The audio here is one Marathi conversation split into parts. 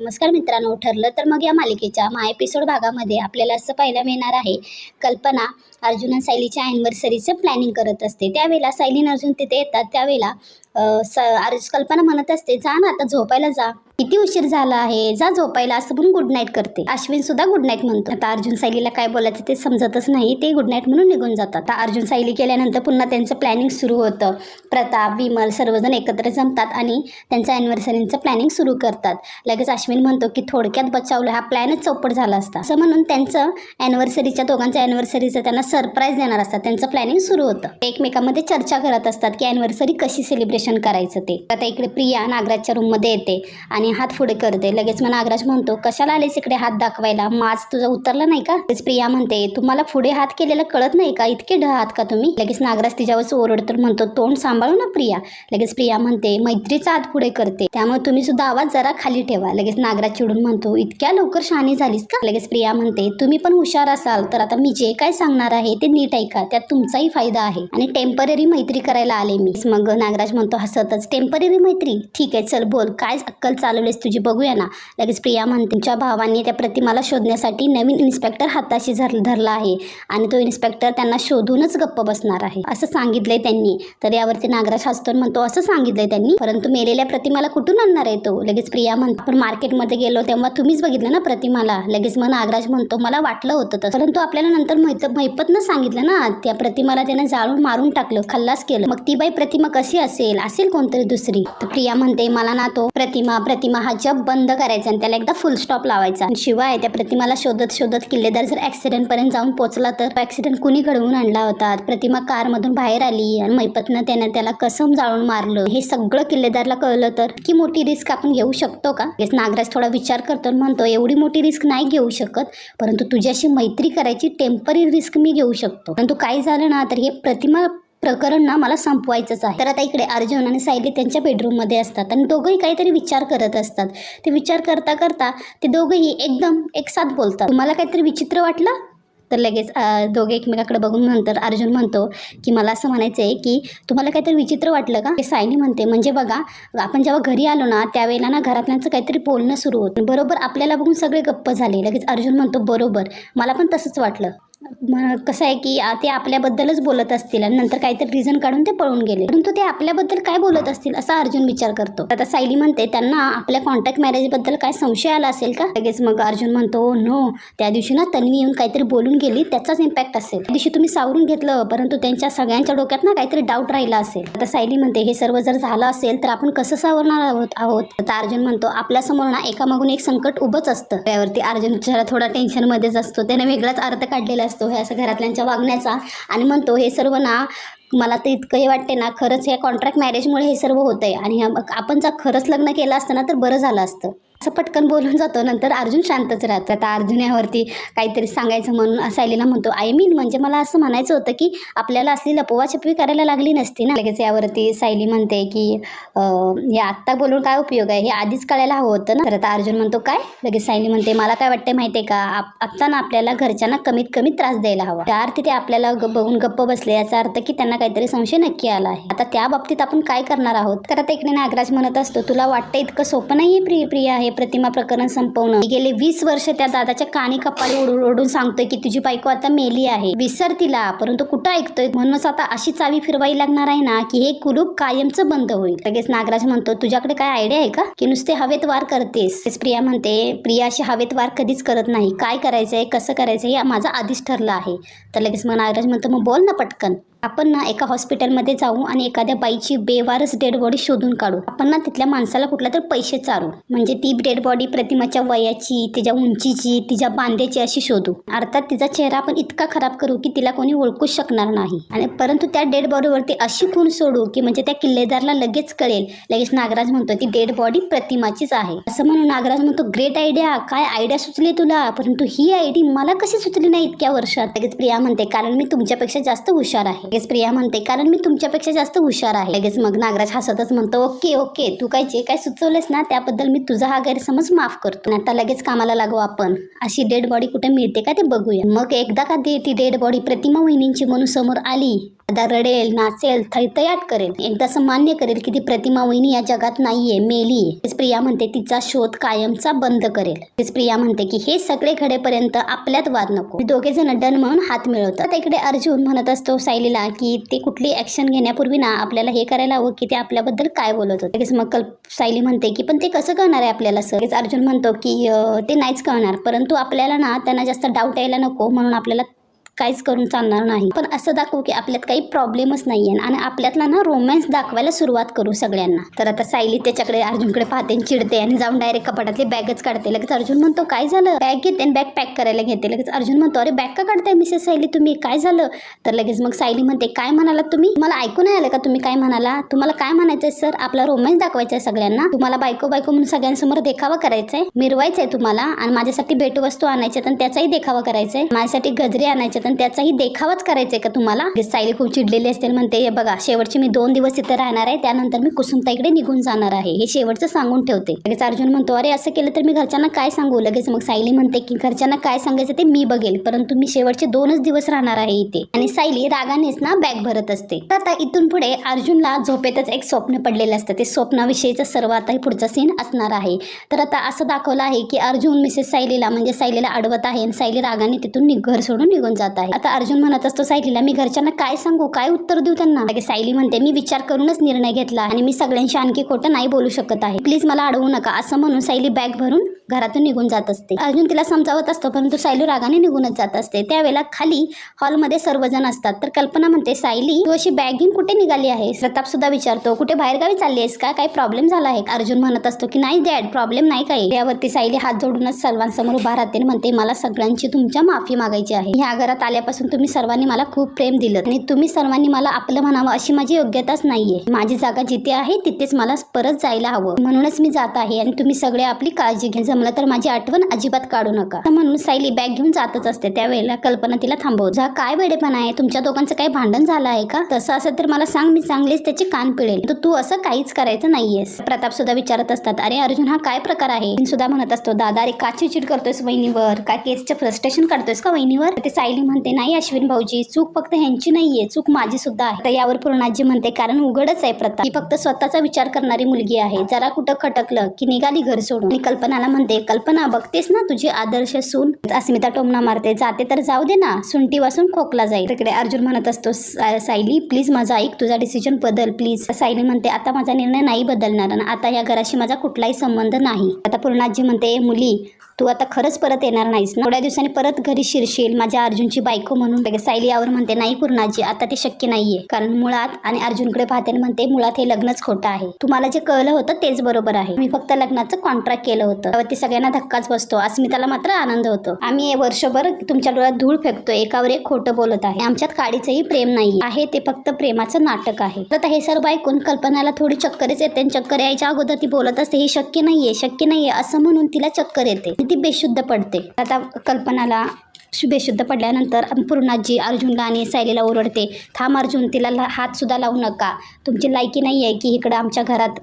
नमस्कार मित्रांनो ठरलं तर मग या मालिकेच्या मा एपिसोड भागामध्ये आपल्याला असं पाहायला मिळणार आहे कल्पना अर्जुन आणि सायलीच्या अॅनिव्हर्सरीचं प्लॅनिंग करत असते. त्यावेळेला सायली अर्जुन तिथे येतात. त्यावेळेला स अर्ज कल्पना म्हणत असते जा ना आता झोपायला जा. किती उशीर झाला आहे? जा झोपायला असं म्हणून गुड नाईट करते. अश्विन सुद्धा गुड नाईट म्हणतो. आता अर्जुन सायलीला काय बोलायचं ते समजतच नाही. ते गुड नाईट म्हणून निघून जातात. आता अर्जुन सायली केल्यानंतर पुन्हा त्यांचं प्लॅनिंग सुरू होतं. प्रताप विमल सर्वजण एकत्र जमतात आणि त्यांचं ॲनिव्हर्सरीचं प्लॅनिंग सुरू करतात. लगेच अश्विन म्हणतो की थोडक्यात बचावलं. हा प्लॅनच चौपट झाला असता. असं म्हणून त्यांचं अॅनिव्हर्सरीच्या दोघांच्या अॅनिव्हर्सरीचं त्यांना सरप्राईज देणार असतात. त्यांचं प्लॅनिंग सुरू होतं. एकमेकांमध्ये चर्चा करत असतात की अॅनिव्हर्सरी कशी सेलिब्रेशन करायचं ते? आता इकडे प्रिया नागराजच्या रूममध्ये येते आणि हात पुढे करते. लगेच मग नागराज म्हणतो कशाला आलेस इकडे हात दाखवायला? माज तुझा उतरला नाही का? प्रिया म्हणते तुम्हाला पुढे हात केलेला कळत नाही का? इतके ढ आहात का तुम्ही? लगेच नागराज तिच्यावर ओरडतो म्हणतो तोंड सांभाळू ना प्रिया? लगेच प्रिया म्हणते मैत्रीचा हात पुढे करते. त्यामुळे तुम्ही सुद्धा आवाज जरा खाली ठेवा. लगेच नागराज चिडून म्हणतो इतक्या लवकर शहाणी झालीस का? लगेच प्रिया म्हणते तुम्ही पण हुशार असाल तर आता मी जे काय सांगणार आहे ते नीट ऐका. त्यात तुमचाही फायदा आहे. आणि टेंपररी मैत्री करायला आले मी. मग नागराज म्हणतो हसतच. टेंपररी मैत्री? ठीक आहे चल बोल. काय अक्कल चालू वेळेस तुझी बघूया ना. लगेच प्रिया म्हणते तुमच्या भावाने त्या प्रतिमाला शोधण्यासाठी नवीन इन्स्पेक्टर हाताशी धर धरला आहे आणि तो इन्स्पेक्टर त्यांना शोधूनच गप्प बसणार आहे. असं सांगितलंय त्यांनी. तर यावरती नागराज हसतो म्हणतो असं सांगितलंय त्यांनी. परंतु मेलेल्या प्रतिमाला कुठून आणणार आहे तो? लगेच प्रिया म्हणतो आपण मार्केटमध्ये गेलो तेव्हा तुम्हीच बघितलं ना प्रतिमाला. लगेच मग नागराज म्हणतो मला वाटलं होतं तर परंतु आपल्याला नंतर मैत मैपतनं सांगितलं ना. त्या प्रतिमाला त्यानं जाळून मारून टाकलं खल्लास केलं. मग ती बाई प्रतिमा कशी असेल? असेल कोणतरी दुसरी. तर प्रिया म्हणते मला ना तो प्रतिमा प्रतिमा हा जप बंद करायचा आणि त्याला एकदा फुल स्टॉप लावायचा. आणि शिवाय त्या प्रतिमाला शोधत शोधत किल्लेदार जर ऍक्सिडेंट पर्यंत जाऊन पोहोचला तर ऍक्सिडेंट कुणी घडवून आणला होता? प्रतिमा कारमधून बाहेर आली आणि मैपतनं त्यानं त्याला कसम जाळून मारलं. हे सगळं किल्लेदारला कळलं तर की मोठी रिस्क आपण घेऊ शकतो का? नागराज थोडा विचार करतो आणि म्हणतो एवढी मोठी रिस्क नाही घेऊ शकत परंतु तुझ्याशी मैत्री करायची टेंपररी रिस्क मी घेऊ शकतो. परंतु काय झालं ना तर हे प्रतिमा प्रकरण ना मला संपवायचंच आहे. तर आता इकडे अर्जुन आणि सायली त्यांच्या बेडरूममध्ये असतात आणि दोघंही काहीतरी विचार करत असतात. ते विचार करता करता ते दोघंही एकदम एकसाथ बोलतात. तुम्हाला काहीतरी विचित्र वाटलं? तर लगेच दोघे एकमेकाकडे बघून नंतर अर्जुन म्हणतो की मला असं म्हणायचं आहे की तुम्हाला काहीतरी विचित्र वाटलं का? ते सायली म्हणते म्हणजे बघा आपण जेव्हा घरी आलो ना त्यावेळेला ना घरातल्यांचं काहीतरी बोलणं सुरू होतं. बरोबर आपल्याला बघून सगळे गप्प झाले. लगेच अर्जुन म्हणतो बरोबर मला पण तसंच वाटलं. कसं आहे की ते आपल्याबद्दलच बोलत असतील आणि नंतर काहीतरी रिझन काढून ते पळून गेले. परंतु ते आपल्याबद्दल काय बोलत असतील असा अर्जुन विचार करतो. आता सायली म्हणते त्यांना आपल्या कॉन्टॅक्ट मॅरेजबद्दल काय संशय आला असेल का? लगेच मग अर्जुन म्हणतो हो, नो त्या दिवशी ना तन्वी येऊन काहीतरी बोलून गेली त्याचाच इम्पॅक्ट असेल. त्या दिवशी तुम्ही सावरून घेतलं परंतु त्यांच्या सगळ्यांच्या डोक्यात ना काहीतरी डाऊट राहिला असेल. आता सायली म्हणते हे सर्व जर झालं असेल तर आपण कसं सावरणार आहोत आहोत? आता अर्जुन म्हणतो आपल्यासमोर ना एकामागून एक संकट उभंच असतं. त्यावरती अर्जुन जरा थोडा टेन्शनमध्येच असतो. त्याने वेगळाच अर्थ काढलेला असतो हे असं घरातल्यांच्या वागण्याचा. आणि म्हणतो हे सर्व ना मला तर इतकं हे वाटते ना खरंच हे कॉन्ट्रॅक्ट मॅरेजमुळे हे सर्व होतं आहे आणि आपण जर खरंच लग्न केलं असतं ना तर बरं झालं असतं. असं पटकन बोलून जातो. नंतर अर्जुन शांतच राहतो. आता अर्जुन यावरती काहीतरी सांगायचं म्हणून सायलीला म्हणतो आय मीन म्हणजे मला असं म्हणायचं होतं की आपल्याला असली लपवाछपवी करायला लागली नसती ना? लगेच यावरती सायली म्हणते की हे आत्ता बोलून काय उपयोग आहे? हे आधीच कळायला हवं होतं ना? तर आता अर्जुन म्हणतो काय? लगेच सायली म्हणते मला काय वाटते माहिती आहे का? आप- आत्ता ना आपल्याला घरच्यांना कमीत कमी त्रास द्यायला हवा. त्या अर्थी ते आपल्याला बघून गप्प बसले. याचा अर्थ की त्यांना काहीतरी संशय नक्की आला आहे. आता त्या बाबतीत आपण काय करणार आहोत? तर आता इकडे नागराज म्हणत असतो तुला वाटतं इतकं सोपं नाही प्रिय प्रिया आहे प्रतिमा प्रकरण संपवणं. गेले वीस वर्ष त्या दादाच्या कानी कपाळी ओढून ओढून सांगतोय की तुझी बायको आता मेली आहे. विसर तिला परंतु कुठं ऐकतोय? म्हणूनच आता अशी चावी फिरवावी लागणार आहे ना की हे कुलूप कायमचं बंद होईल. लगेच नागराज म्हणतो तुझ्याकडे काय आयडिया आहे का? की नुसते हवेत वार करतेस. तेच प्रिया म्हणते प्रिया अशी हवेत वार कधीच करत नाही. काय करायचंय? कसं करायचं हे माझं आधीच ठरलं आहे. तर लगेच मग नागराज म्हणतो मग बोल ना पटकन. आपण ना एका हॉस्पिटलमध्ये जाऊ आणि एखाद्या बाईची बेवारस डेड बॉडी शोधून काढू. आपण ना तिथल्या माणसाला कुठला तर पैसे चारू. म्हणजे ती डेड बॉडी प्रतिमाच्या वयाची तिच्या उंचीची तिच्या बांध्याची अशी शोधू. अर्थात तिचा चेहरा आपण इतका खराब करू की तिला कोणी ओळखूच शकणार नाही. आणि परंतु त्या डेड बॉडीवरती अशी खून सोडू की म्हणजे त्या किल्लेदारला लगेच कळेल. लगेच नागराज म्हणतो ती डेड बॉडी प्रतिमाचीच आहे. असं म्हणून नागराज म्हणतो ग्रेट आयडिया काय आयडिया सुचली तुला? परंतु ही आयडी मला कशी सुचली नाही इतक्या वर्षात? लगेच प्रिया म्हणते कारण मी तुमच्यापेक्षा जास्त हुशार आहे. लगेच प्रिया म्हणते कारण मी तुमच्यापेक्षा जास्त हुशार आहे. लगेच मग नागराज हसतच म्हणतो ओके ओके तू काय जे काय सुचवलेस ना त्याबद्दल मी तुझा हा गैरसमज माफ करतो. आता लगेच कामाला लागू आपण. अशी डेड बॉडी कुठे मिळते का ते बघूया. मग एकदा का दे ती डेड बॉडी प्रतिमा वहिनींची म्हणून समोर आली दादा रडेल नाचेल थैथयाट करेल. एकदा असं मान्य करेल की ती प्रतिमा वहिनी या जगात नाहीये मेली तेच प्रिया म्हणते तिचा शोध कायमचा बंद करेल. तेच प्रिया म्हणते की हे सगळे घडेपर्यंत आपल्यात वाद नको. दोघे जण डन म्हणून हात मिळवतात. इकडे अर्जुन म्हणत असतो सायलीला की ते कुठली ऍक्शन घेण्यापूर्वी ना आपल्याला हे करायला हवं की ते आपल्याबद्दल काय बोलत होते? मग कल्प सायली म्हणते की पण ते कसं कळणार आहे आपल्याला सर अर्जुन म्हणतो की ते नाहीच कळणार परंतु आपल्याला ना त्यांना जास्त डाऊट यायला नको म्हणून आपल्याला काहीच करून चालणार नाही. पण असं दाखवू की आपल्यात काही प्रॉब्लेमच नाही आहे आणि आपल्यातला ना रोमॅन्स दाखवायला सुरुवात करू सगळ्यांना. तर आता सायली त्याच्याकडे अर्जुनकडे पाहते आणि चिडते आणि जाऊन डायरेक्ट कपाटातली बॅगच काढते. लगेच अर्जुन म्हणतो काय झालं? बॅग घेते आणि बॅग पॅक करायला घेते. लगेच अर्जुन म्हणतो अरे बॅग का काढताय मिसेस सायली तुम्ही? काय झालं? तर लगेच मग सायली म्हणते काय म्हणालात तुम्ही? मला ऐकू नाही आलं का तुम्ही काय म्हणाला? तुम्हाला काय म्हणायचंय सर आपला रोमॅन्स दाखवायचा आहे सगळ्यांना. तुम्हाला बायको बायको म्हणून सगळ्यांसमोर देखावा करायचा आहे मिरवायचंय तुम्हाला आणि माझ्यासाठी भेटवस्तू आणायचे आणि त्याचाही देखावा करायचा आहे माझ्यासाठी गजरे आणायच्यात आणि त्याचाही देखावाच करायचा आहे का तुम्हाला? सायली खूप चिडलेली असतील म्हणते "हे बघा शेवटचे मी दोन दिवस इथे राहणार आहे त्यानंतर मी कुसुमताईकडे निघून जाणार आहे. हे शेवटचं सांगून ठेवते. लगेच अर्जुन म्हणतो अरे असं केलं तर मी घरच्यांना काय सांगू? लगेच मग सायली म्हणते की घरच्यांना काय सांगायचं ते मी बघेल परंतु मी शेवटचे दोनच दिवस राहणार आहे इथे. आणि सायली रागानेच ना बॅग भरत असते. तर आता इथून पुढे अर्जुनला झोपेतच एक स्वप्न पडलेलं असतं. ते स्वप्नाविषयीचं सर्व आता पुढचा सीन असणार आहे. तर आता असं दाखवलं आहे की अर्जुन मिसेस सायलीला म्हणजे सायलीला अडवत आहे आणि सायली रागाने तिथून घर सोडून निघून जात आहे. आता अर्जुन म्हणत असतो सायलीला मी घरच्यांना काय सांगू? काय उत्तर देऊ त्यांना? सायली म्हणते मी विचार करूनच निर्णय घेतला आणि मी सगळ्यांशी आणखी खोटं नाही बोलू शकत आहे. प्लीज मला अडवू नका. असं म्हणून सायली बॅग भरून घरातून निघून जात असते. अर्जुन तिला समजावत असतो परंतु सायली रागाने निघूनच जात असते. त्यावेळेला खाली हॉलमध्ये सर्वजण असतात. तर कल्पना म्हणते सायली तू अशी बॅग घेऊन कुठे निघाली आहे प्रताप सुद्धा विचारतो कुठे बाहेरगावी चालली आहेस का? काही प्रॉब्लेम झाला आहे अर्जुन म्हणत असतो की नाही डॅड प्रॉब्लेम नाही काही त्यावरती सायली हात जोडूनच सर्वांसमोर उभा राहते आणि म्हणते मला सगळ्यांची तुमच्या माफी मागायची आहे. ह्या घरात आल्यापासून तुम्ही सर्वांनी मला खूप प्रेम दिलं आणि तुम्ही सर्वांनी मला आपलं म्हणावं अशी माझी योग्यताच नाहीये. माझी जागा जिथे आहे तिथेच मला परत जायला हवं. म्हणूनच मी जात आहे आणि तुम्ही सगळे आपली काळजी घ्या. जमलं तर माझी आठवण अजिबात काढू नका. तर म्हणून सायली बॅग घेऊन जातच असते. त्यावेळेला कल्पना तिला थांबवत जा काय वेडेपणा आहे? तुमच्या दोघांचं काही भांडण झालं आहे का? तसं असं तर मला सांग मी चांगलीच त्याचे कान पिळेल. तर तू असं काहीच करायचं नाहीयेस. प्रताप सुद्धा विचारत असतात अरे अर्जुन हा काय प्रकार आहे? मी सुद्धा म्हणत असतो दादा अरे का चिडचिड करतोयस वहिनीवर? काय केसचं फ्रस्ट्रेशन काढतोयस का वहिनीवर? ते सायली म्हणते नाही अश्विन भाऊजी चूक फक्त ह्यांची नाहीये चूक माझी सुद्धा आहे. तर यावर पूर्णाजी म्हणते कारण उघडच आहे प्रताप. ही फक्त स्वतःचा विचार करणारी मुलगी आहे. जरा कुठं खटकलं की निघाली घर सोडून. आणि कल्पनाला म्हणते कल्पना बघतेस ना तुझी आदर्श सून? अस्मिता टोमना मारते जाते तर जाऊ दे ना. सुंटी वासून खोकला जाईल. तिकडे अर्जुन म्हणत असतो "सा- सायली प्लीज माझा ऐक तुझा डिसिजन बदल प्लीज सायली म्हणते आता माझा निर्णय नाही बदलणार आणि आता या घराशी माझा कुठलाही संबंध नाही. आता पूर्णाजी म्हणते मुली तू आता खरंच परत येणार नाहीस ना? थोड्या दिवसांनी परत घरी शिरशील. माझ्या अर्जुनची बायको म्हणून. सायली यावर म्हणते नाही पूर्णाजी आता ते शक्य नाहीये. कारण मुळात आणि अर्जुनकडे पाहते म्हणते मुळात हे लग्नच खोटं आहे. तुम्हाला जे कळलं होतं तेच बरोबर आहे. मी फक्त लग्नाचं कॉन्ट्रॅक्ट केलं होतं. त्यावरती सगळ्यांना धक्काच बसतो. अस्मिताला मात्र आनंद होतो. आम्ही हे वर्षभर तुमच्या डोळ्यात धूळ फेकतो एकावर एक खोटं बोलत आहे. आमच्यात काडीचंही प्रेम नाही आहे ते फक्त प्रेमाचं नाटक आहे. तर हे सर्व ऐकून कल्पनाला थोडी चक्करच येते आणि चक्कर यायच्या अगोदर ती बोलत असते हे शक्य नाहीये शक्य नाहीये असं म्हणून तिला चक्कर येते. ती बेशुद्ध पडते. आता कल्पनाला बेशुद्ध पडल्यानंतर पूर्णाजी अर्जुनला आणि सायलीला ओरडते थांब अर्जुन तिला ला- हातसुद्धा लावू नका. तुमची लायकी नाही आहे की इकडं आमच्या घरात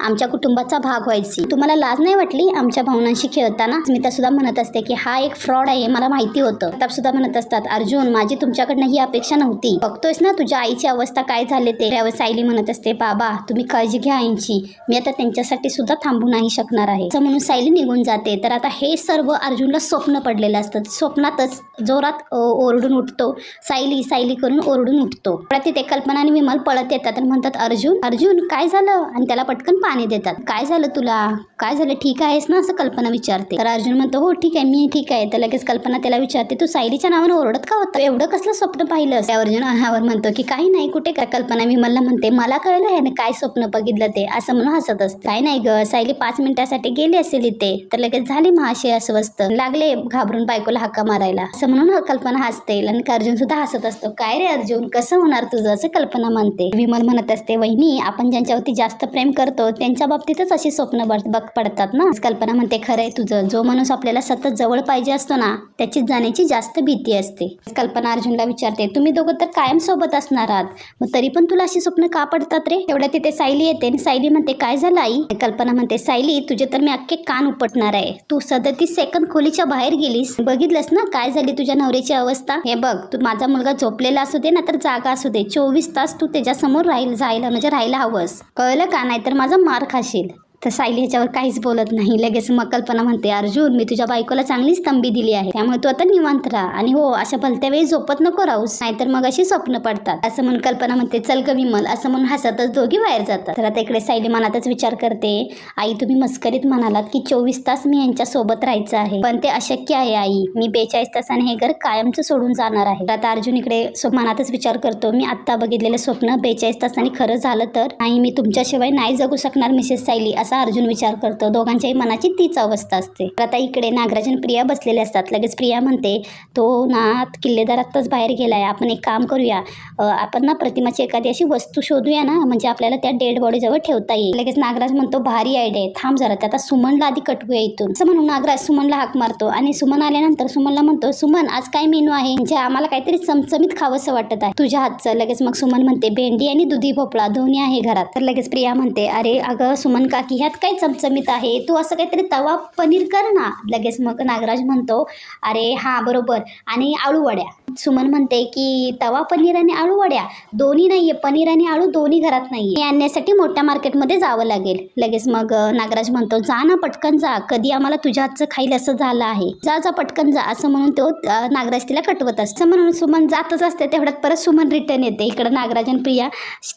आमच्या कुटुंबाचा भाग व्हायची. तुम्हाला लाज नाही वाटली आमच्या भावनांशी खेळताना? स्मिता सुद्धा म्हणत असते की हा एक फ्रॉड आहे मला माहिती होतं. प्रताप सुद्धा म्हणत असतात अर्जुन माझी तुमच्याकडनं ही अपेक्षा नव्हती. बघतोयस ना तुझ्या आईची अवस्था काय झाले ते? त्यावर सायली म्हणत असते बाबा तुम्ही काळजी घ्या यांची मी आता त्यांच्यासाठी सुद्धा थांबू नाही शकणार आहे. असं म्हणून सायली निघून जाते. तर आता हे सर्व अर्जुनला स्वप्न पडलेलं असतं. स्वप्नातच जोरात ओरडून उठतो. सायली सायली करून ओरडून उठतो. पण तिथे कल्पना आणि विमल पळत येतात आणि म्हणतात अर्जुन अर्जुन काय झालं? आणि त्याला पटकन पाणी देतात. काय झालं तुला? काय झालं? ठीक आहेस ना? असं कल्पना विचारते. तर अर्जुन म्हणतो हो ठीक आहे मी ठीक आहे. तर लगेच कल्पना त्याला विचारते तू सायलीच्या नावानं ओरडत का होतं? एवढं कसलं स्वप्न पाहिलं? त्या अर्जुन ह्यावर म्हणतो की काही नाही कुठे काय कल्पना विमलला म्हणते मला कळलं ह्याने काय स्वप्न बघितलं ते. असं म्हणून हसत असते. काय नाही ग सायली पाच मिनिटासाठी गेली असेल इथे. तर लगेच झाली महाशय अस्वस्थ लागले घाबरून बायकोला हक्का मारायला. असं म्हणून कल्पना हसते. आणि अर्जुन सुद्धा हसत असतो. काय रे अर्जुन कसं होणार तुझं? असं कल्पना म्हणते विमल म्हणत असते वहिनी आपण ज्यांच्यावरती जास्त प्रेम करतो त्यांच्या बाबतीतच अशी स्वप्न बघ पडतात ना. कल्पना म्हणते खरं आहे तुझं. जो माणूस आपल्याला सतत जवळ पाहिजे असतो ना त्याची जाण्याची जास्त भीती असते. कल्पना अर्जुनला विचारते तुम्ही दोघं तर कायम सोबत असणार आहात. मग तरी पण तुला अशी स्वप्न का पडतात रे? एवढ्या तिथे सायली येते आणि सायली म्हणते काय झालं आई? कल्पना म्हणते सायली तुझे तर मी अख्खे कान उपटणार आहे. तू सदतीस सेकंद खोलीच्या बाहेर गेलीस. बघितलंस ना काय झाली तुझ्या नवऱ्याची अवस्था? हे बघ तू माझा मुलगा झोपलेला असू दे ना तर जागा असू दे. चोवीस तास तू त्याच्यासमोर राहील जायला म्हणजे राहायला हवंस. कळलं का? नाही तर माझा मार खाशील तर सायली ह्याच्यावर काहीच बोलत नाही. लगेच मग कल्पना म्हणते अर्जुन मी तुझ्या बायकोला चांगलीच तंबी दिली आहे. त्यामुळे तू आता निवांत राहा. आणि हो अशा भलत्या वेळी झोपत नको राहूस नाहीतर मग अशी स्वप्न पडतात. असं म्हणून कल्पना म्हणते चल ग विमल. असं म्हणून हसतच दोघी बाहेर जातात. तर आता इकडे सायली मनातच विचार करते आई तुम्ही मस्करीत म्हणालात की चोवीस तास मी यांच्या सोबत राहायचं आहे. पण ते अशक्य आहे आई. मी बेचाळीस तासाने हे घर कायमचं सोडून जाणार आहे. आता अर्जुन इकडे स्व- मनातच विचार करतो मी आत्ता बघितलेलं स्वप्न बेचाळीस तासांनी खरं झालं तर? आई मी तुमच्याशिवाय नाही जगू शकणार मिसेस सायली असं अर्जुन विचार करतो. दोघांच्याही मनाची तीच अवस्था असते. आता इकडे नागराज आणि प्रिया बसलेले असतात. लगेच प्रिया म्हणते तो ना किल्लेदार आत्ताच बाहेर गेलाय. आपण एक काम करूया. आपण ना प्रतिमाची एखादी अशी वस्तू शोधूया ना म्हणजे आपल्याला त्या डेड बॉडी जवळ ठेवता येईल. लगेच नागराज म्हणतो भारी आयडिया आहे. थांब जरा. ते आता सुमनला आधी कटवूया इथून. असं म्हणून नागराज सुमनला हाक मारतो आणि सुमन आल्यानंतर सुमनला म्हणतो सुमन आज काय मेनू आहे? म्हणजे आम्हाला काहीतरी चमचमीत खावंसं वाटत आहे. तुझ्या हातचं. लगेच मग सुमन म्हणते भेंडी आणि दुधी भोपळा. दोन्ही आहे घरात. तर लगेच प्रिया म्हणते अरे अगं सुमन काकी ह्यात काय चमचमीत आहे. तू असं काहीतरी तवा पनीर कर ना. लगेच मग नागराज म्हणतो अरे हां बरोबर. आणि आळू वड्या सुमन म्हणते की तवा पनीर आणि आळू वड्या. दोन्ही आहे पनीर आणि आळू दोन्ही घरात नाही हे आणण्यासाठी मोठ्या मार्केटमध्ये जावं लागेल. लगेच मग नागराज म्हणतो जा ना पटकन जा. कधी आम्हाला तुझ्या हातचं खाईल असं झालं आहे. जा जा पटकन जा. असं म्हणून तो नागराज तिला कटवत असतं. म्हणून सुमन जातच असते. तेवढ्यात परत सुमन रिटर्न येते. इकडं नागराज आणि प्रिया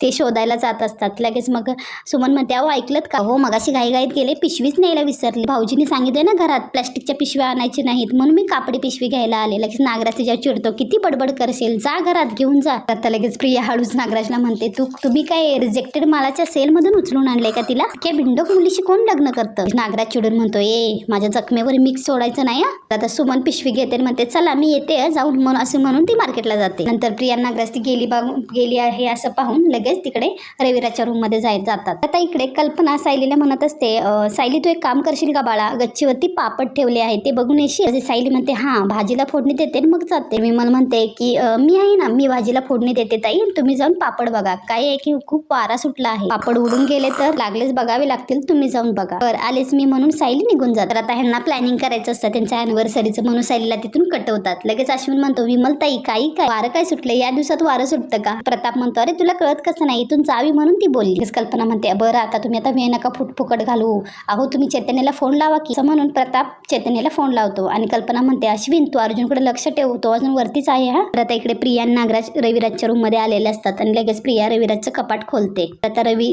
ते शोधायला जात असतात. लगेच मग सुमन म्हणते अहो ऐकलत का? हो मगाशी घाईघाईत गेले. पिशवीच न्यायला विसरली. भाऊजीने सांगितलं ना घरात प्लॅस्टिकच्या पिशव्या आणायची नाहीत. म्हणून मी कापडी पिशवी घ्यायला आले. लगेच नागराज तिच्यावर चिडतो की किती बडबड करशील? जा घरात घेऊन जा. आता लगेच प्रिया हळूच नागराजला म्हणते तू तुम्ही काय रिजेक्टेड मालाच्या सेलमधून उचलून आणलंय का तिला? काय बिंडोक मुलीशी कोण लग्न करतं? नागराज चिडून म्हणतो ए माझ्या जखमेवर मिक्स सोडायचं नाही आता सुमन पिशवी घेते म्हणते चला मी येते जाऊन म्हणून असं म्हणून ती मार्केटला जाते. नंतर प्रिया नागराज ती गेली बागून गेली आहे असं पाहून लगेच तिकडे रविराच्या रूममध्ये जाय जातात. आता इकडे कल्पना सायलीला म्हणत असते सायली तू एक काम करशील का बाळा? गच्चीवरती पापड ठेवले आहे ते बघून येशील? सायली म्हणते हा भाजीला फोडणी देते मग जाते. विमल म्हणते की मी आहे ना मी भाजीला फोडणी देते ताई. तुम्ही जाऊन पापड बघा. काय आहे की खूप वारा सुटला आहे. पापड उडून गेले तर लागलेच बघावे लागतील. तुम्ही जाऊन बघा. तर आलेच मी म्हणून सायली निघून जातात. आता ह्यांना प्लॅनिंग करायचं असतं. त्यांच्या अॅनिव्हर्सरीचं म्हणून सायलीला तिथून कटवतात. लगेच अश्विन म्हणतो विमल ताई काही काय? वारं काय सुटलं या दिवसात वारं सुटतं का? प्रताप म्हणतो अरे तुला कळत कसं नाही. इथून जावी म्हणून ती बोलली. कल्पना म्हणते बरं आता तुम्ही आता वेळ नका फुटफुकट घालू अहो तुम्ही चैतन्याला फोन लावा की. म्हणून प्रताप चैतन्याला फोन लावतो. आणि कल्पना म्हणते अश्विन तू अर्जुनकडे लक्ष ठेवतो अजून वरतीच आहे हा. तर आता इकडे प्रिया नागराज रविराजच्या रूममध्ये आलेले असतात आणि लगेच प्रिया रविराजचं कपाट खोलते. आता रवी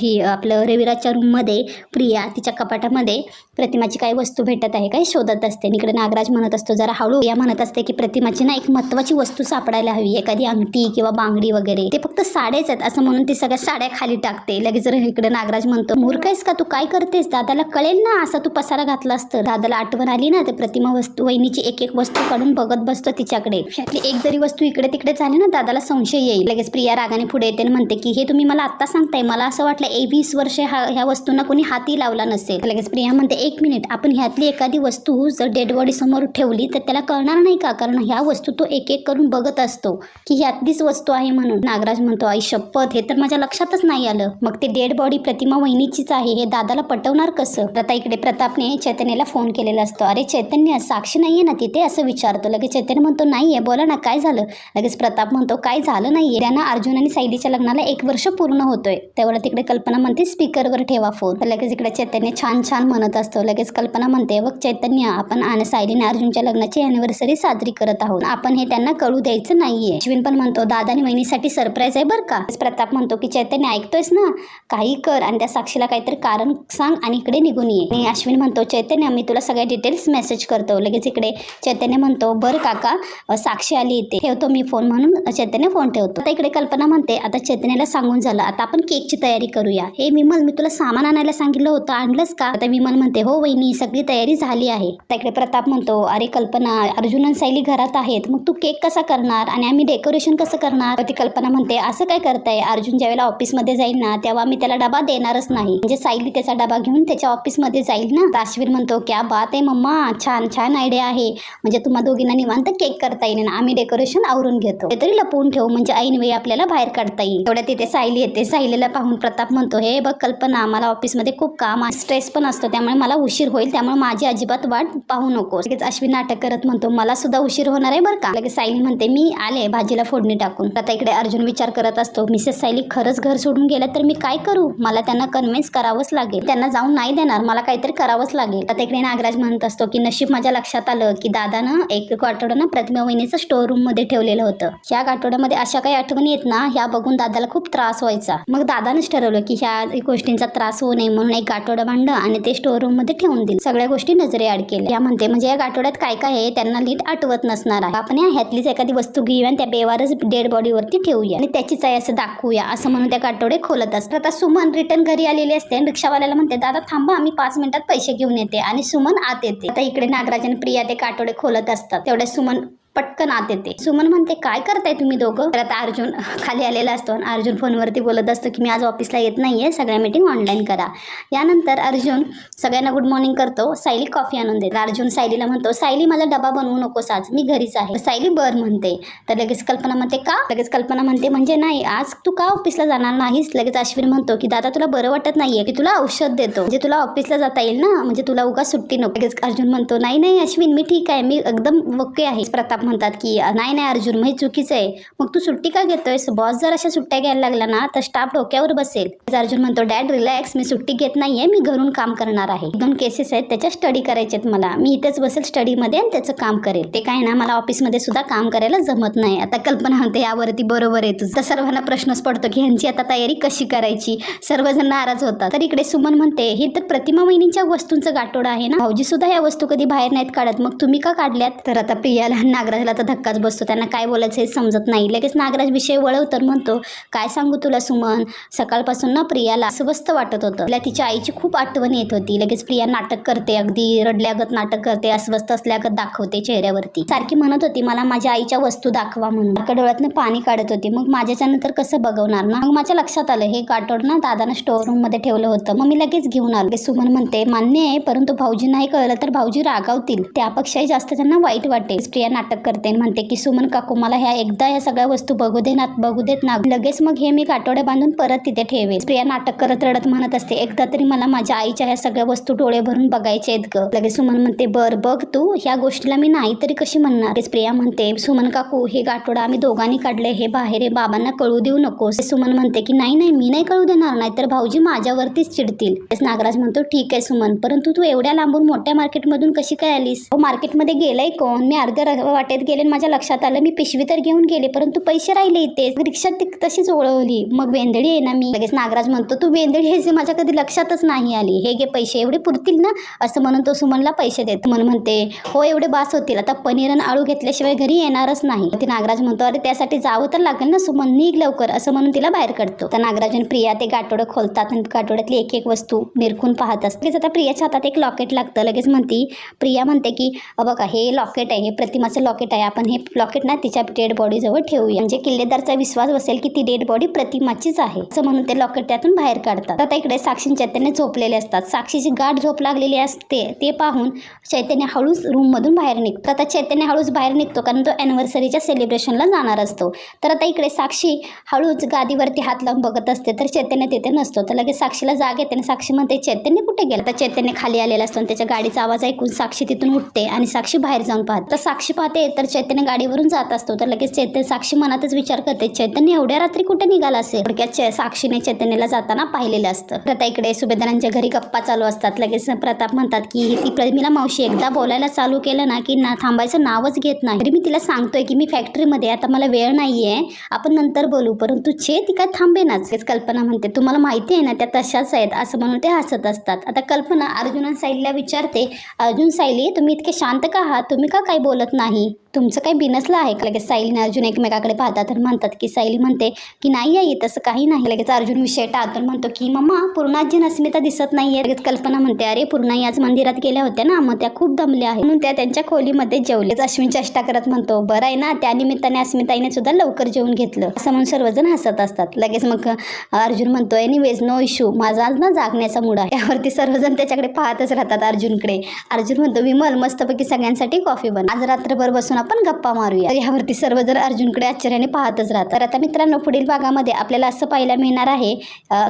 ही आपलं रविराजच्या रूममध्ये प्रिया तिच्या कपाटामध्ये प्रतिमाची काही वस्तू भेटत आहे काही शोधत असते. आणि इकडे नागराज म्हणत असतो जरा हळू या म्हणत असते की प्रतिमाची ना एक महत्वाची वस्तू सापडायला हवी. एखादी अंगठी किंवा बांगडी वगैरे. ते फक्त साड्याच आहेत असं म्हणून ती सगळ्या साड्या खाली टाकते. लगेच जर इकडे नागराज म्हणतो मूर्ख आहेस का तू? काय करतेस? दादाला कळेल ना असा तू पसारा घातला असतं. दादाला आठवण आली ना ते प्रतिमा वस्तू वहिनीची एक एक वस्तू काढून बघत बसतो तिच्याकडे. एक जरी वस्तू इकडे तिकडे झाली ना दादाला संशय येईल. लगेच प्रिया रागाने पुढे येते आणि म्हणते की हे तुम्ही मला आत्ता सांगताय. मला असं वाटलं ए वीस वर्ष हा ह्या वस्तूंना कोणी हाती लावला नसेल. लगेच प्रिया म्हणते एक मिनिट आपण ह्यातली एखादी वस्तू जर डेड बॉडी समोर ठेवली तर त्याला कळणार नाही का? कारण ह्या वस्तू तो एक एक करून बघत असतो. की ह्यातलीच वस्तू आहे म्हणून. नागराज म्हणतो आई शपथ. हे तर माझ्या लक्षातच नाही आलं. मग ते डेड बॉडी प्रतिमा वहिनीचीच आहे हे दादाला पटवणार कसं? तर आता इकडे प्रतापने चैतन्याला फोन केलेला असतो. अरे चैतन्य साक्षी नाहीये ना तिथे? असं विचारतो. लगेच चैतन्य म्हणतो नाहीये बोला ना काय झालं? लगेच प्रताप म्हणतो काय झालं नाहीये. त्यांना अर्जुन आणि सायलीच्या लग्नाला एक वर्ष पूर्ण होतोय. तेवढं तिकडे कल्पना म्हणते स्पीकरवर ठेवा फोन तर लगेच इकडे चैतन्य छान छान म्हणत असतो. लगेच कल्पना म्हणते बघ चैतन्य आपण आणि सायलीने अर्जुनच्या लग्नाची अॅनिव्हर्सरी साजरी करत आहोत. आपण हे त्यांना कळू द्यायचं नाहीये. अश्विन पण म्हणतो दादा आणि वहिनीसाठी सरप्राईज आहे बरं का? प्रताप म्हणतो की चैतन्य ऐकतोयस ना? काही कर आणि त्या साक्षीला काहीतरी कारण सांग आणि इकडे निघून ये. आणि अश्विन म्हणतो चैतन्य मी तुला सगळ्या डिटेल्स मेसेज करतो. लगेच इकडे चैतन्य म्हणतो बरं काका साक्षी आली इथे. ठेवतो मी फोन म्हणून. चैतन्य फोन ठेवतो. आता इकडे कल्पना म्हणते आता चैतन्याला सांगून झालं. आता आपण केकची तयारी करूया. हे विमल मी तुला सामान आणायला सांगितलं होतं. आणलंस का? आता विमल म्हणते हो वहिनी सगळी तयारी झाली आहे. त्याकडे इकडे प्रताप म्हणतो अरे कल्पना अर्जुन सायली घरात आहेत. मग तू केक कसा करणार आणि आम्ही डेकोरेशन कसं करणार? ती कल्पना म्हणते असं काय करताय? अर्जुन ज्यावेळेला ऑफिसमध्ये जाईल ना तेव्हा मी त्याला डबा देणारच नाही. म्हणजे सायली त्याचा डबा घेऊन त्याच्या ऑफिसमध्ये जाईल ना? तर म्हणतो क्या बात आहे मम्मा! छान छान आयडिया आहे. म्हणजे तुम्हा दोघींना निवांत केक करता येईल ना आम्ही डेकोरेशन आवरून घेतो. ते तरी लपवून ठेवू म्हणजे ऐन वेळी आपल्याला बाहेर काढता येईल. तेवढ्या तिथे सायली येते. सायलीला पाहून प्रताप म्हणतो हे बघ कल्पना मला ऑफिसमध्ये खूप काम स्ट्रेस पण असतो त्यामुळे मला उशीर होईल त्यामुळे माझी अजिबात वाट पाहू नको लगेच अश्विन नाटक करत म्हणतो मला सुद्धा उशीर होणार आहे बरं का? लगेच सायली म्हणते मी आले भाजीला फोडणी टाकून. आता इकडे अर्जुन विचार करत असतो मिसेस सायली खरंच घर सोडून गेलं तर मी काय करू? मला त्यांना कन्व्हिन्स करावंच लागेल. त्यांना जाऊन नाही देणार मला काहीतरी करावंच लागेल. आता इकडे नागराज म्हणत असतो की नशीब माझ्या लक्षात आलं की दादानं एक आठवड्यानं प्रतिमा वहिनीचं स्टोर रूममध्ये ठेवलेलं होतं. ह्या आठवड्यामध्ये अशा काही आठवणी येत ना ह्या बघून दादाला खूप त्रास व्हायचा. मग दादानंच ठरवलं की ह्या गोष्टींचा त्रास होऊ नये म्हणून एक आठवडा भांडं आणि ते स्टोर रूम मध्ये ठेवून दिली. सगळ्या गोष्टी नजरेआड केल्या. या म्हणते म्हणजे या आठवड्यात काय काय आहे? त्यांना नीट आठवत नसणार आहे. आपण या ह्यातलीच एखादी वस्तू घेऊया आणि त्या बेवारच डेड बॉडीवरती ठेवूया आणि त्याचीच आहे असं दाखवूया. असं म्हणून त्या काठोडे खोलत असतात. आता सुमन रिटर्न घरी आलेली असते आणि रिक्षावाल्याला म्हणते दादा थांबा आम्ही पाच मिनिटात पैसे घेऊन येते. आणि सुमन आत येते. आता इकडे नागराज आणि प्रिया ते काटोडे खोलत असतात. तेवढ्या सुमन पटकन आत येते. सुमन म्हणते काय करताय तुम्ही दोघं? तर आता अर्जुन खाली आलेला असतो आणि अर्जुन फोनवरती बोलत असतो की मी आज ऑफिसला येत नाही आहे सगळ्या मीटिंग ऑनलाईन करा. यानंतर अर्जुन सगळ्यांना गुड मॉर्निंग करतो सायली कॉफी आणून देते अर्जुन सायलीला म्हणतो सायली मला डबा बनवू नकोस आज मी घरीच आहे. सायली बर म्हणते. तर लगेच कल्पना म्हणते का? लगेच कल्पना म्हणते म्हणजे नाही आज तू का ऑफिसला जाणार नाहीस? लगेच अश्विन म्हणतो की दादा तुला बरं वाटत नाहीये की तुला औषध देतो. म्हणजे तुला ऑफिसला जाता येईल ना म्हणजे तुला उगा सुट्टी नको. लगेच अर्जुन म्हणतो नाही नाही अश्विन मी ठीक आहे मी एकदम ओके आहे. प्रताप म्हणतात की नाही नाही अर्जुन मग हे चुकीचं आहे. मग तू सुट्टी का घेतोयस? बॉस जर अशा सुट्ट्या घ्यायला लागला ना तर स्टाफ डोक्यावर बसेल. अर्जुन म्हणतो डॅड रिलॅक्स मी सुट्टी घेत नाहीये मी घरून काम करणार आहे. दोन केसेस आहेत त्याच्या स्टडी करायचे आहेत मला. मी इथेच बसेल स्टडीमध्ये आणि त्याचं काम करेल. ते काय ना मला ऑफिसमध्ये सुद्धा काम करायला जमत नाही. आता कल्पना म्हणते यावरती बरोबर आहे तुझं. सर्वांना प्रश्नच पडतो की ह्यांची आता तयारी कशी करायची? सर्वजण नाराज होतात. तर इकडे सुमन म्हणते हे तर प्रतिमा वहिनीच्या वस्तूंचं गाठोडं आहे ना? भाऊजी सुद्धा या वस्तू कधी बाहेर नाहीत काढत. मग तुम्ही का काढल्यात? तर आता प्रियाला नागर नागराजला तर धक्काच बसतो. त्यांना काय बोलायचं हे समजत नाही. लगेच नागराज विषय वळव तर म्हणतो काय सांगू तुला सुमन? सकाळपासून ना प्रियाला अस्वस्थ वाटत होतं. तिला तिच्या आईची खूप आठवण येत होती. लगेच प्रिया नाटक करते अगदी रडल्यागत नाटक करते अस्वस्थ असल्यागत दाखवते चेहऱ्यावरती. सारखी म्हणत होती मला माझ्या आईच्या वस्तू दाखवा म्हणून. एका डोळ्यातनं पाणी काढत होती. मग माझ्याच्या नंतर कसं बघवणार ना? मग माझ्या लक्षात आलं हे काटोड ना दादानं स्टोअर रूममध्ये ठेवलं होतं. मग मी लगेच घेऊन आलो. लगेच सुमन म्हणते मान्य आहे परंतु भाऊजी नाही कळलं तर भाऊजी रागावतील. त्यापेक्षाही जास्त त्यांना वाईट वाटेल. प्रिया नाटक करते म्हणते की सुमन काकू मला ह्या एकदा ह्या सगळ्या वस्तू बघू दे ना बघू देत ना. लगेच मग हे मी काटोडे बांधून परत तिथे ठेवेल प्रिया नाटक करत रडत म्हणत असते एकदा तरी मला माझ्या आईच्या ह्या सगळ्या वस्तू डोळे भरून बघायचे आहेत ग. लगेच सुमन म्हणते बर बघ तू ह्या गोष्टीला मी नाही तरी कशी म्हणणार? प्रिया म्हणते सुमन काकू हे गाठोडा आम्ही दोघांनी काढले हे बाहेर बाबांना कळू देऊ नकोस. सुमन म्हणते की नाही नाही मी नाही कळू देणार नाही तर भाऊजी माझ्यावरतीच चिडतील. नागराज म्हणतो ठीक आहे सुमन परंतु तू एवढ्या लांबून मोठ्या मार्केटमधून कशी काय आलीस? हो, मार्केटमध्ये गेलाय कोण? मी अर्ध्या र- वाटेत गेले माझ्या लक्षात आलं मी पिशवी तर घेऊन गेले परंतु पैसे राहिले इथे रिक्षा ती तशीच ओळवली मग वेंदळी आहे ना मी. लगेच नागराज म्हणतो तू वेंदळी हे जे माझ्या कधी लक्षातच नाही आली. हे घे पैसे एवढे पुरतील ना? असं म्हणून तो सुमनला पैसे देतो. मन म्हणते हो एवढे बास होतील. आता पनीर आणि आळू घेतल्याशिवाय घरी येणारच नाही. ते नागराज म्हणतो अरे त्यासाठी जावं तर लागेल ना सुमन. निघ लवकर. असं म्हणून तिला बाहेर काढतो. तर नागराज आणि प्रिया ते गाठोडं खोलतात आणि गाठोड्यातली एक एक वस्तू निरखून पाहत असते आता प्रियाच्या हातात एक लॉकेट लागतं. लगेच म्हणती प्रिया म्हणते की "अ बघा हे लॉकेट आहे. हे प्रतिमाचं लॉकेट आहे. आपण हे लॉकेट ना तिच्या डेड बॉडीजवळ ठेवूया. म्हणजे किल्लेदारचा विश्वास बसेल की ती डेड बॉडी प्रतिमाचीच आहे. असं म्हणून ते लॉकेट त्यातून बाहेर काढतात. आता इकडे साक्षी चैतन्य झोपलेले असतात. साक्षीची गाठ झोप लागलेली असते. ते पाहून चैतन्य हळूच रूममधून बाहेर निघतो. आता चैतन्य हळूच बाहेर निघतो कारण तो अॅनिव्हर्सरीच्या सेलिब्रेशनला जाणार असतो. तर आता इकडे साक्षी हळूच गादीवरती हात लावून बघत असते. तर चैतन्य तिथे नसतो. तर लगेच साक्षीला जाग येते आणि साक्षी म्हणते चैतन्य कुठे गेला? तर चैतन्य खाली आलेला असतो आणि त्याच्या गाडीचा आवाज ऐकून साक्षी तिथून उठते आणि साक्षी बाहेर जाऊन पाहते. तर साक्षी पाहते तर चैतन्य गाडीवरून जात असतो. तर लगेच चैतन्य साक्षी मनातच विचार करते चैतन्य एवढ्या रात्री कुठे निघाला असेल? थोडक्यात चे- साक्षीने चैतन्यला जाताना पाहिलेलं असतं. प्रता इकडे सुभेदारांच्या घरी गप्पा चालू असतात. लगेच प्रताप म्हणतात की ती प्रमिला मावशी एकदा बोलायला चालू केलं ना की ना थांबायचं नावच घेत नाही. तरी मी तिला सांगतोय की मी फॅक्टरीमध्ये आता मला वेळ नाहीये. आपण नंतर बोलू परंतु छे ती काय थांबेनाच. हेच कल्पना म्हणते तुम्हाला माहिती आहे ना त्या तशाच आहेत असं म्हणून ते हसत असतात. आता कल्पना अर्जुन साईलीला विचारते अर्जुन सायली तुम्ही इतके शांत का आहात? तुम्ही का काही बोलत नाही? तुमचं काही बिनसलं आहे का? लगेच सायली अर्जुन एकमेकाकडे पाहतात तर म्हणतात की सायली म्हणते की नाही आई तसं काही नाही. लगेच अर्जुन विषय टाळतो म्हणतो की मम्मा पूर्णाजी अस्मिता दिसत नाही आहे लगेच कल्पना म्हणते अरे पूर्णाई आज मंदिरात गेल्या होत्या ना मग त्या खूप दमल्या आहेत. म्हणून त्या त्यांच्या खोलीमध्ये जेवले. अश्विन चेष्टा करत म्हणतो बरं आहे ना त्या निमित्ताने अस्मिताईने सुद्धा लवकर जेवून घेतलं. असं म्हणून सर्वजण हसत असतात. लगेच मग अर्जुन म्हणतो एनिवेज नो इश्यू माझा आज ना जागण्याचा मूड आहे. त्यावरती सर्वजण त्याच्याकडे पाहतच राहतात अर्जुनकडे. अर्जुन म्हणतो विमल मस्तपैकी सगळ्यांसाठी कॉफी बन. आज रात्रभर बसून आपण गप्पा मारूया. तर यावरती सर्वजण अर्जुनकडे आश्चर्याने पाहतच राहतात. तर आता मित्रांनो पुढील भागामध्ये आपल्याला असं पाहायला मिळणार आहे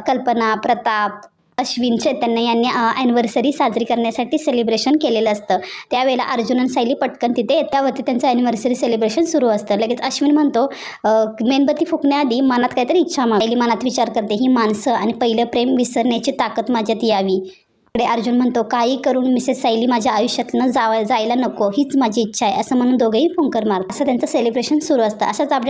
कल्पना प्रताप अश्विन चैतन्य यांनी ॲनिव्हर्सरी साजरी करण्यासाठी सेलिब्रेशन केलेलं असतं. त्यावेळेला अर्जुन आणि सायली पटकन तिथे त्यावरती त्यांचं ॲनिव्हर्सरी सेलिब्रेशन सुरू असतं. लगेच अश्विन म्हणतो मेणबत्ती फुकण्याआधी मनात काहीतरी इच्छा मागली मनात विचार करते ही माणसं आणि पहिलं प्रेम विसरण्याची ताकद माझ्यात यावी. कडे अर्जुन म्हणतो काही करून मिसेस सायली माझ्या आयुष्यातनं जावा जायला नको हीच माझी इच्छा आहे असं म्हणून दोघेही फुंकर मारतात. असं त्यांचं सेलिब्रेशन सुरू असतं. अशाच अपडेट